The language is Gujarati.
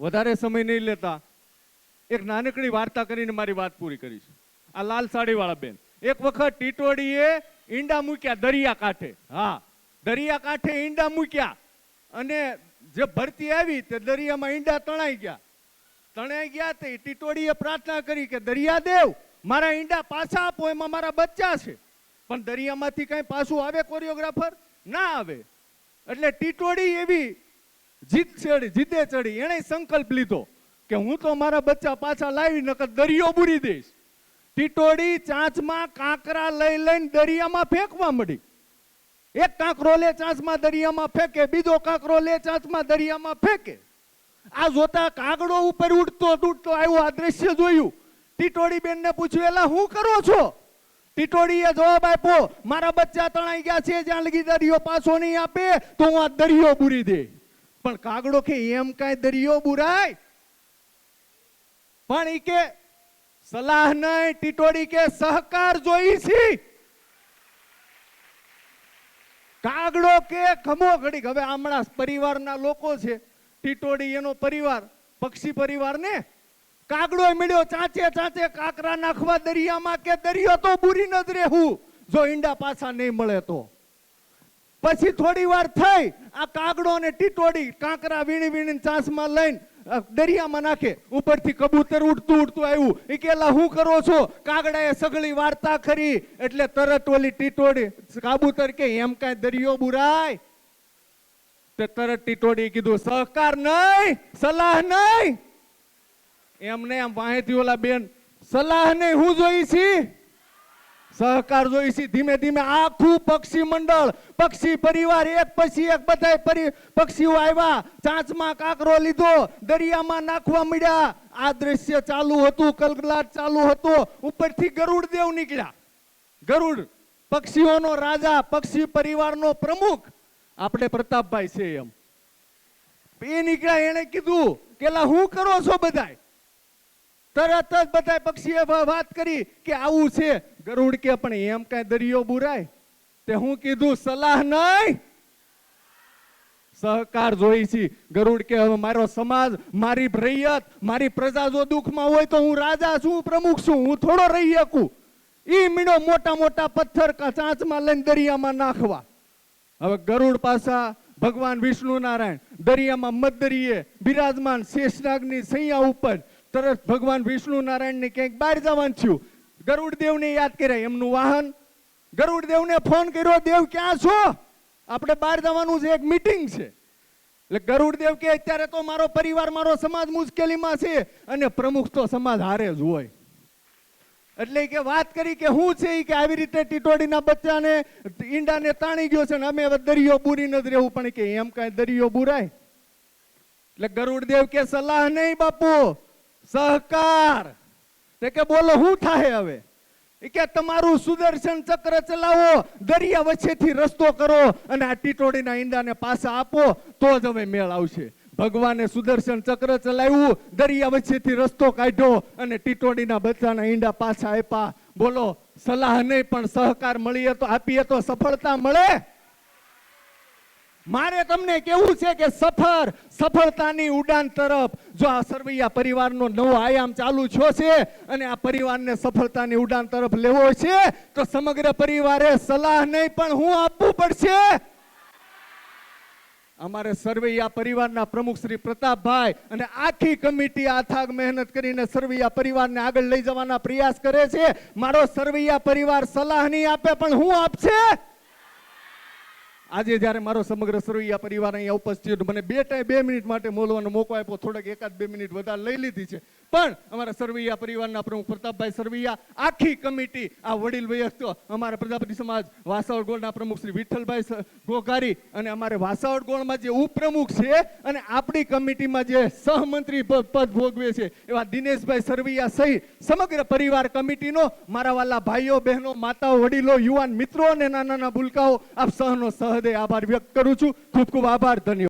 વધારે સમય નહીં લેતા. એક નાનકડી વાર્તા કરીને મારી વાત પૂરી કરીશ. આ લાલ સાડીવાળા બેન. એક વખત ટીટોડીએ ઈંડા મૂક્યા દરિયા કાંઠે. હા, દરિયા કાંઠે ઈંડા મૂક્યા. અને જે ભરતી આવી તે દરિયામાં ઈંડા તણાઈ ગયા. તણાઈ ગયા તે ટીટોડીએ પ્રાર્થના કરી કે દરિયાદેવ મારા ઈંડા પાછા આપો, એમાં મારા બચ્ચા છે. પણ દરિયામાંથી કાંઈ પાછું આવે કોરિયોગ્રાફર? ના આવે. એટલે ટીટોડી એવી જીદ ચડી જીદે ચડી, એણે સંકલ્પ લીધો કે હું તો મારા બચ્ચા પાછા લાવી, નકર દરિયો બુરી દઈશ. ટીટોડી ચાંચમાં કાંકરા લઈ લઈને દરિયામાં ફેંકવા મળી. એક કાંકરો લે ચાંચમાં, દરિયામાં ફેંકે, બીજો કાંકરો લે ચાંચમાં, દરિયામાં ફેંકે. આ જોતા કાગડો ઉપર ઉડતો ઉડતો આવ્યો, આ દ્રશ્ય જોયું. ટીટોડી બેનને પૂછ્યું, એલા, હું કરો છો? ટીટોડીએ જવાબ આપ્યો, મારા બચ્ચા તણાઈ ગયા છે, જ્યાં લગી દરિયો પાછો નહીં આપે, તો હું આ દરિયો બુરી દે પણ કાગડો કે એમ કાંઈ દરિયો બુરાય. પણ એ કે સલાહ નહીં ટીટોડી કે સહકાર જોઈ છે. કાગડો કે ખમો ઘડીક હવે હમણાં પરિવારના લોકો છે, ટીટોડી એનો પરિવાર, પક્ષી પરિવાર ને કાગડો મળ્યો ચાંચે ચાંચે કાકરા નાખવા દરિયામાં કે દરિયો તો બુરી નજરે હું, જો ઈંડા પાછા નહીં મળે તો. પછી થોડી વાર થઈ, આ કાગડો ને ટીટોડી કાંકરા વીણી વીણી ચાંસમાં લઈને દરિયામાં નાખે, ઉપરથી કબૂતર ઉડતું ઉડતું આવ્યું. એ કેલા હું કરો છો? કાગડાએ સગળી વાર્તા કરી, એટલે તરત ઓલી ટીટોડી, કાબૂતર કે, એમ કાંઈ દરિયો બુરાય? તે તરત ટીટોડી કીધું, સહકાર નહીં, સલાહ નહીં. એમને એમ વાહેથી ઓલા બેન, સલાહ નહીં, હું જોઈ છી. સહકાર જોઈશી ધીમે ધીમે આખું પક્ષી મંડળ, પક્ષી પરિવાર, એક પછી એક બધાય પરી, પક્ષીઓ આવ્યા. ચાંચમાં કાકરો લીધો, દરિયામાં નાખવા મળ્યા આ દ્રશ્ય ચાલુ હતું કલકલાટ ચાલુ હતો. ઉપરથી ગરુડ દેવ નીકળ્યા. ગરુડ, પક્ષીઓનો રાજા, પક્ષી પરિવારનો પ્રમુખ. આપણે પ્રતાપભાઈ છે એમ. એ નીકળ્યા, એણે કીધું કેલા હું કરો છો બધાય? તરત જ બધા પક્ષીએ વાત કરી કે આવું છે. ગરુડ કે, પણ એમ કાંઈ દરિયો બુરાય? તે હું કીધું, સલાહ નહીં. સહકાર જોઈ છે. ગરુડ કે, હવે મારો સમાજ, મારી રૈયત મારી પ્રજા જો દુઃખમાં હોય તો હું રાજા છું, પ્રમુખ છું, હું થોડો રહી શકું. ઈ મીણો મોટા મોટા પથ્થર ચાંચમાં લઈને દરિયામાં નાખવા. હવે ગરુડ પાસા ભગવાન વિષ્ણુ નારાયણ દરિયામાં મધદરિયે બિરાજમાન શેષનાગની સૈયા ઉપર તરત ભગવાન વિષ્ણુ નારાયણને ક્યાંક બહાર જવાનું થયું. ગરુડ દેવને યાદ કર્યા એમનું વાહન. ગરુડ દેવને ફોન કર્યો, દેવ, ક્યાં છો? આપણે બહાર જવાનું છે, એક મીટિંગ છે. એટલે ગરુડ દેવ કે અત્યારે તો મારો પરિવાર, મારો સમાજ મુશ્કેલીમાં છે અને પ્રમુખ તો સમાજ હારે જ હોય. એટલે કે વાત કરી કે હું છે કે આવી રીતે ટીટોડીના બચ્ચાને ઈંડાને તાણી ગયો છે ને અમે હવે દરિયો બુરી નથી રહેવું, પણ કે એમ કાંઈ દરિયો બુરાય? એટલે ગરુડ દેવ કે, સલાહ નહીં બાપુ સહકાર. તે કે બોલો હું થાય હવે? કે તમારું સુદર્શન ચક્ર ચલાવો, દરિયા વચ્ચેથી રસ્તો કરો અને આ ટીટોડીના ઈંડાને પાછા આપો, તો જ હવે મેળ આવશે. ભગવાને સુદર્શન ચક્ર ચલાવ્યું, દરિયા વચ્ચેથી રસ્તો કાઢ્યો અને ટીટોડીના બચ્ચાના ઈંડા પાછા આપ્યા. બોલો, સલાહ નહીં, પણ સહકાર મળીએ તો, આપીએ તો સફળતા મળે. મારે તમને કેવું છે કે સફર, સફળતાની ઉડાન તરફ જો આ સરવૈયા પરિવારનો નવો આયામ ચાલુ થયો છે અને આ પરિવારને સફળતાની ઉડાન તરફ લેવો છે, તો સમગ્ર પરિવારે સલાહ નહીં, પણ હું આપવું પડશે. અમારે સરવૈયા પરિવારના પ્રમુખ શ્રી પ્રતાપભાઈ અને આખી કમિટી આથાગ મહેનત કરીને સરવૈયા પરિવારને આગળ લઈ જવાના પ્રયાસ કરે છે. મારો સરવૈયા પરિવાર સલાહ નહીં આપે, પણ હું આપશે. આજે જ્યારે મારો સમગ્ર સરવૈયા પરિવાર અહીંયા ઉપસ્થિત મને બે ટાઈમ બે મિનિટ માટે બોલવાનો મોકો આપ્યો. થોડાક એકાદ બે મિનિટ વધારે લઈ લીધી છે. પણ અમારા સરવૈયા પરિવારના પ્રમુખ પ્રતાપભાઈ સરવૈયા, આખી કમિટી, આ વડીલ વયસ્ક, અમારા પ્રજાપતિ સમાજ વાસાવડ ગોળના પ્રમુખ શ્રી વિઠ્ઠલભાઈ ગોકારી અને અમારે વાસાવડ ગોળમાં જે ઉપપ્રમુખ છે અને આપણી કમિટીમાં જે સહમંત્રી પદ ભોગવે છે, એવા દિનેશભાઈ સરવૈયા સહિત સમગ્ર પરિવાર કમિટીનો, મારા વાલા ભાઈઓ, બહેનો, માતાઓ, વડીલો, યુવાન મિત્રો અને નાના નાના ભૂલકાઓ, આપ સહનો સહદે આભાર વ્યક્ત કરું છું. ખૂબ ખૂબ આભાર, ધન્યવાદ.